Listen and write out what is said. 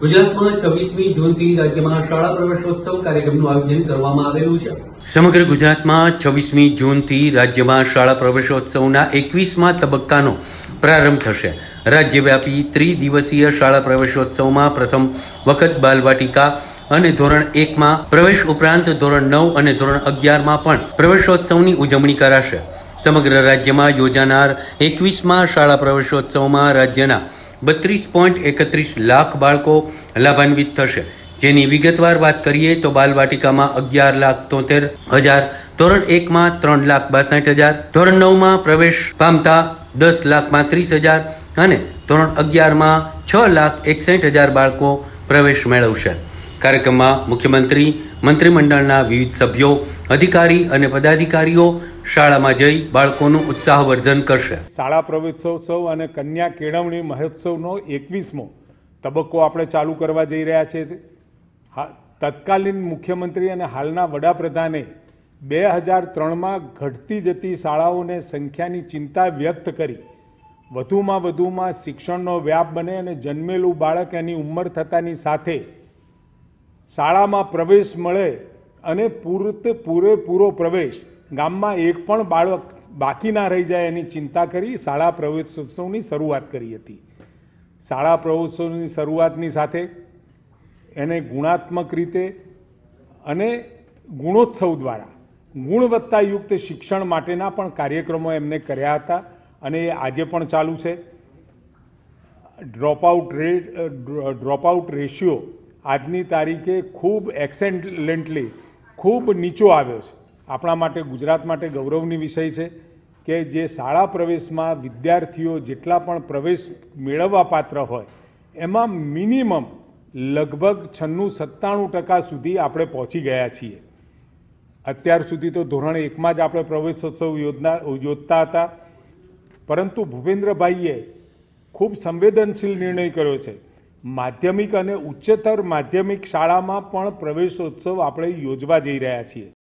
ગુજરાતમાં છવ્વીસમી જૂનથી રાજ્યમાં શાળા પ્રવેશોત્સવ કાર્યક્રમનું આયોજન કરવામાં આવેલું છે. સમગ્ર ગુજરાતમાં છવ્વીસમી જૂનથી રાજ્યમાં શાળા પ્રવેશોત્સવના એકવીસમાં તબક્કાનો પ્રારંભ થશે. રાજ્યવ્યાપી ત્રિદિવસીય શાળા પ્રવેશોત્સવમાં પ્રથમ વખત બાલવાટિકા અને ધોરણ એકમાં પ્રવેશ ઉપરાંત ધોરણ નવ અને ધોરણ અગિયારમાં પણ પ્રવેશોત્સવની ઉજવણી કરાશે. સમગ્ર રાજ્યમાં યોજાનાર એકવીસમાં શાળા પ્રવેશોત્સવમાં રાજ્યના બત્રીસ પોઈન્ટ એકત્રીસ લાખ બાળકો લાભાન્વિત થશે. જેની વિગતવાર વાત કરીએ તો બાલવાટિકામાં અગિયાર લાખ તોતેર હજાર, ધોરણ એકમાં ત્રણ લાખ બાસઠ હજાર, ધોરણ નવમાં પ્રવેશ પામતા દસ લાખ પાંત્રીસ હજાર અને ધોરણ અગિયારમાં છ લાખ એકસઠ હજાર બાળકો પ્રવેશ મેળવશે. કાર્યક્રમમાં મુખ્યમંત્રી, મંત્રીમંડળના વિવિધ સભ્યો, અધિકારી અને પદાધિકારીઓ શાળામાં જઈ બાળકોનું ઉત્સાહવર્ધન કરશે. શાળા પ્રવેશોત્સવ અને કન્યા કેળવણી મહોત્સવનો એકવીસમો તબક્કો આપણે ચાલુ કરવા જઈ રહ્યા હા, તત્કાલીન મુખ્યમંત્રી અને હાલના વડાપ્રધાને બે હજાર ત્રણમાં ઘટતી જતી શાળાઓને સંખ્યાની ચિંતા વ્યક્ત કરી. વધુમાં વધુમાં શિક્ષણનો વ્યાપ બને અને જન્મેલું બાળક એની ઉંમર થતાની સાથે શાળામાં પ્રવેશ મળે અને પૂરતે પૂરેપૂરો પ્રવેશ. ગામમાં એક પણ બાળક બાકી ના રહી જાય એની ચિંતા કરી શાળા પ્રવેશોત્સવની શરૂઆત કરી હતી. શાળા પ્રવેશોત્સવની શરૂઆતની સાથે એને ગુણાત્મક રીતે અને ગુણોત્સવ દ્વારા ગુણવત્તાયુક્ત શિક્ષણ માટેના પણ કાર્યક્રમો એમને કર્યા હતા અને એ આજે પણ ચાલુ છે. ડ્રોપઆઉટ રેટ ડ્રોપઆઉટ રેશિયો આજની તારીખે ખૂબ એક્સેન્ટલેન્ટલી ખૂબ નીચો આવ્યો છે. આપણા માટે, ગુજરાત માટે ગૌરવની વિષય છે કે જે શાળા પ્રવેશમાં વિદ્યાર્થીઓ જેટલા પણ પ્રવેશ મેળવવા પાત્ર હોય, એમાં મિનિમમ લગભગ છન્નું સત્તાણું ટકા સુધી આપણે પહોંચી ગયા છીએ. અત્યાર સુધી તો ધોરણ એકમાં જ આપણે પ્રવેશોત્સવ યોજના, યોજતા હતા. પરંતુ ભૂપેન્દ્રભાઈએ ખૂબ સંવેદનશીલ નિર્ણય કર્યો છે. માધ્યમિક અને ઉચ્ચતર માધ્યમિક શાળામાં પણ પ્રવેશોત્સવ આપણે યોજવા જઈ રહ્યા છીએ.